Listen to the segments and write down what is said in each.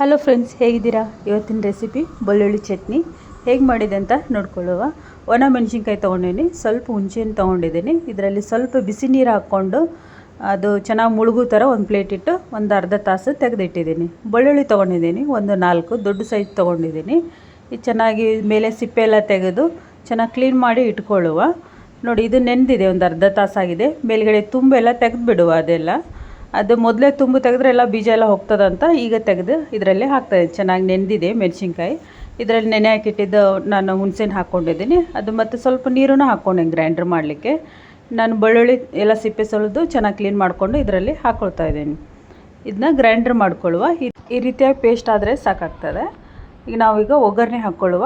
Hello friends ಹೇಗಿದ್ದೀರಾ? ಇವತ್ತಿನ recipe ಬೆಳ್ಳುಳ್ಳಿ ಚಟ್ನಿ. ಹೇಗೆ ಮಾಡಿದೆ ಅಂತ ನೋಡ್ಕೊಳ್ಳುವ. ಒಣ ಮೆಣಸಿನ್ಕಾಯಿ ತೊಗೊಂಡಿದ್ದೀನಿ, ಸ್ವಲ್ಪ ಹುಣಸೆಹಣ್ಣು ತೊಗೊಂಡಿದ್ದೀನಿ. ಇದರಲ್ಲಿ ಸ್ವಲ್ಪ ಬಿಸಿ ನೀರು ಹಾಕ್ಕೊಂಡು ಅದು ಚೆನ್ನಾಗಿ ಮುಳುಗು ಥರ ಒಂದು ಪ್ಲೇಟ್ ಇಟ್ಟು ಒಂದು ಅರ್ಧ ತಾಸು ತೆಗೆದಿಟ್ಟಿದ್ದೀನಿ. ಬೆಳ್ಳುಳ್ಳಿ ತೊಗೊಂಡಿದ್ದೀನಿ, ಒಂದು ನಾಲ್ಕು, ದೊಡ್ಡ ಸೈಜ್ ತೊಗೊಂಡಿದ್ದೀನಿ. ಇದು ಚೆನ್ನಾಗಿ ಮೇಲೆ ಸಿಪ್ಪೆ ಎಲ್ಲ ತೆಗೆದು ಚೆನ್ನಾಗಿ ಕ್ಲೀನ್ ಮಾಡಿ ಇಟ್ಕೊಳ್ಳುವ. ನೋಡಿ, ಇದು ನೆಂದಿದೆ ಒಂದು ಅರ್ಧ ತಾಸಾಗಿದೆ. ಮೇಲ್ಗಡೆ ತುಂಬೆಲ್ಲ ತೆಗೆದು ಬಿಡುವ ಅದೆಲ್ಲ. ಅದು ಮೊದಲೇ ತುಂಬು ತೆಗೆದ್ರೆ ಎಲ್ಲ ಬೀಜ ಎಲ್ಲ ಹೋಗ್ತದಂತ ಈಗ ತೆಗೆದು ಇದರಲ್ಲಿ ಹಾಕ್ತಾಯಿದ್ದೀನಿ ಚೆನ್ನಾಗಿ ನೆಂದಿದೆ ಮೆಣಸಿನ್ಕಾಯಿ. ಇದರಲ್ಲಿ ನೆನೆ ಹಾಕಿಟ್ಟಿದ್ದು ನಾನು ಹುಣಸೆಹಣ್ಣು ಹಾಕ್ಕೊಂಡಿದ್ದೀನಿ. ಅದು ಮತ್ತು ಸ್ವಲ್ಪ ನೀರನ್ನು ಹಾಕ್ಕೊಂಡೆ ಗ್ರೈಂಡ್ರ್ ಮಾಡಲಿಕ್ಕೆ. ನಾನು ಬೆಳ್ಳುಳ್ಳಿ ಎಲ್ಲ ಸಿಪ್ಪೆ ಸೊಳೆದು ಚೆನ್ನಾಗಿ ಕ್ಲೀನ್ ಮಾಡಿಕೊಂಡು ಇದರಲ್ಲಿ ಹಾಕ್ಕೊಳ್ತಾ ಇದ್ದೀನಿ. ಇದನ್ನ ಗ್ರೈಂಡ್ರ್ ಮಾಡ್ಕೊಳ್ಳುವ. ಈ ರೀತಿಯಾಗಿ ಪೇಸ್ಟ್ ಆದರೆ ಸಾಕಾಗ್ತದೆ. ಈಗ ನಾವೀಗ ಒಗ್ಗರಣೆ ಹಾಕ್ಕೊಳ್ಳುವ.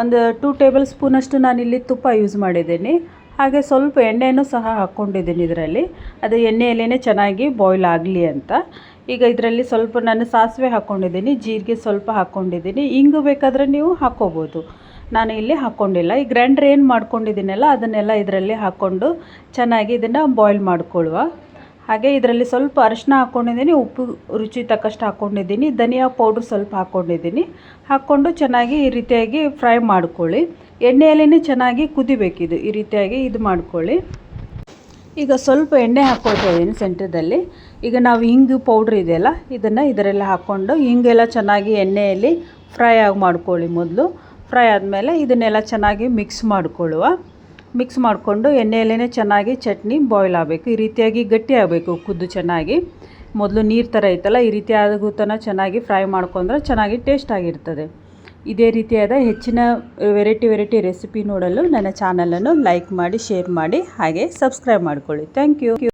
ಒಂದು ಟೂ ಟೇಬಲ್ ಸ್ಪೂನಷ್ಟು ನಾನಿಲ್ಲಿ ತುಪ್ಪ ಯೂಸ್ ಮಾಡಿದ್ದೀನಿ. ಹಾಗೆ ಸ್ವಲ್ಪ ಎಣ್ಣೆಯೂ ಸಹ ಹಾಕ್ಕೊಂಡಿದ್ದೀನಿ ಇದರಲ್ಲಿ. ಅದು ಎಣ್ಣೆಯಲ್ಲೇ ಚೆನ್ನಾಗಿ ಬಾಯ್ಲ್ ಆಗಲಿ ಅಂತ. ಈಗ ಇದರಲ್ಲಿ ಸ್ವಲ್ಪ ನಾನು ಸಾಸಿವೆ ಹಾಕ್ಕೊಂಡಿದ್ದೀನಿ, ಜೀರಿಗೆ ಸ್ವಲ್ಪ ಹಾಕ್ಕೊಂಡಿದ್ದೀನಿ. ಇಂಗು ಬೇಕಾದರೆ ನೀವು ಹಾಕ್ಕೋಬೋದು. ನಾನು ಇಲ್ಲಿ ಹಾಕ್ಕೊಂಡಿಲ್ಲ. ಈ ಗ್ರೈಂಡ್ರ್ ಏನು ಮಾಡ್ಕೊಂಡಿದ್ದೀನಲ್ಲ, ಅದನ್ನೆಲ್ಲ ಇದರಲ್ಲಿ ಹಾಕ್ಕೊಂಡು ಚೆನ್ನಾಗಿ ಇದನ್ನು ಬಾಯ್ಲ್ ಮಾಡ್ಕೊಳ್ಳುವ. ಹಾಗೆ ಇದರಲ್ಲಿ ಸ್ವಲ್ಪ ಅರಿಶಿನ ಹಾಕ್ಕೊಂಡಿದ್ದೀನಿ, ಉಪ್ಪು ರುಚಿ ತಕ್ಕಷ್ಟು ಹಾಕ್ಕೊಂಡಿದ್ದೀನಿ, ಧನಿಯಾ ಪೌಡ್ರ್ ಸ್ವಲ್ಪ ಹಾಕ್ಕೊಂಡಿದ್ದೀನಿ. ಹಾಕ್ಕೊಂಡು ಚೆನ್ನಾಗಿ ಈ ರೀತಿಯಾಗಿ ಫ್ರೈ ಮಾಡ್ಕೊಳ್ಳಿ. ಎಣ್ಣೆಯಲ್ಲೇ ಚೆನ್ನಾಗಿ ಕುದಿಬೇಕಿದು ಈ ರೀತಿಯಾಗಿ ಇದು ಮಾಡ್ಕೊಳ್ಳಿ. ಈಗ ಸ್ವಲ್ಪ ಎಣ್ಣೆ ಹಾಕ್ಕೊಳ್ತಾ ಇದ್ದೀನಿ ಸೆಂಟ್ರದಲ್ಲಿ. ಈಗ ನಾವು ಹಿಂಗು ಪೌಡ್ರ್ ಇದೆಯಲ್ಲ, ಇದನ್ನು ಇದರಲ್ಲಿ ಹಾಕ್ಕೊಂಡು ಹಿಂಗೆಲ್ಲ ಚೆನ್ನಾಗಿ ಎಣ್ಣೆಯಲ್ಲಿ ಫ್ರೈ ಆಗಿ ಮಾಡ್ಕೊಳ್ಳಿ ಮೊದಲು. ಫ್ರೈ ಆದಮೇಲೆ ಇದನ್ನೆಲ್ಲ ಚೆನ್ನಾಗಿ ಮಿಕ್ಸ್ ಮಾಡಿಕೊಳ್ಳುವ. ಮಿಕ್ಸ್ ಮಾಡಿಕೊಂಡು ಎಣ್ಣೆಯಲ್ಲೇ ಚೆನ್ನಾಗಿ ಚಟ್ನಿ ಬಾಯ್ಲ್ ಆಗಬೇಕು. ಈ ರೀತಿಯಾಗಿ ಗಟ್ಟಿ ಆಗಬೇಕು ಕುದ್ದು ಚೆನ್ನಾಗಿ. ಮೊದಲು ನೀರು ಥರ ಇತ್ತಲ್ಲ ಈ ರೀತಿ ಆಗೋ ಚೆನ್ನಾಗಿ ಫ್ರೈ ಮಾಡ್ಕೊಂಡ್ರೆ ಚೆನ್ನಾಗಿ ಟೇಸ್ಟ್ ಆಗಿರ್ತದೆ. ಇದೇ ರೀತಿಯಾದ ಹೆಚ್ಚಿನ ವೆರೈಟಿ ವೆರೈಟಿ ರೆಸಿಪಿ ನೋಡಲು ನನ್ನ ಚಾನಲನ್ನು ಲೈಕ್ ಮಾಡಿ, ಶೇರ್ ಮಾಡಿ, ಹಾಗೆ ಸಬ್ಸ್ಕ್ರೈಬ್ ಮಾಡಿಕೊಳ್ಳಿ. Thank you.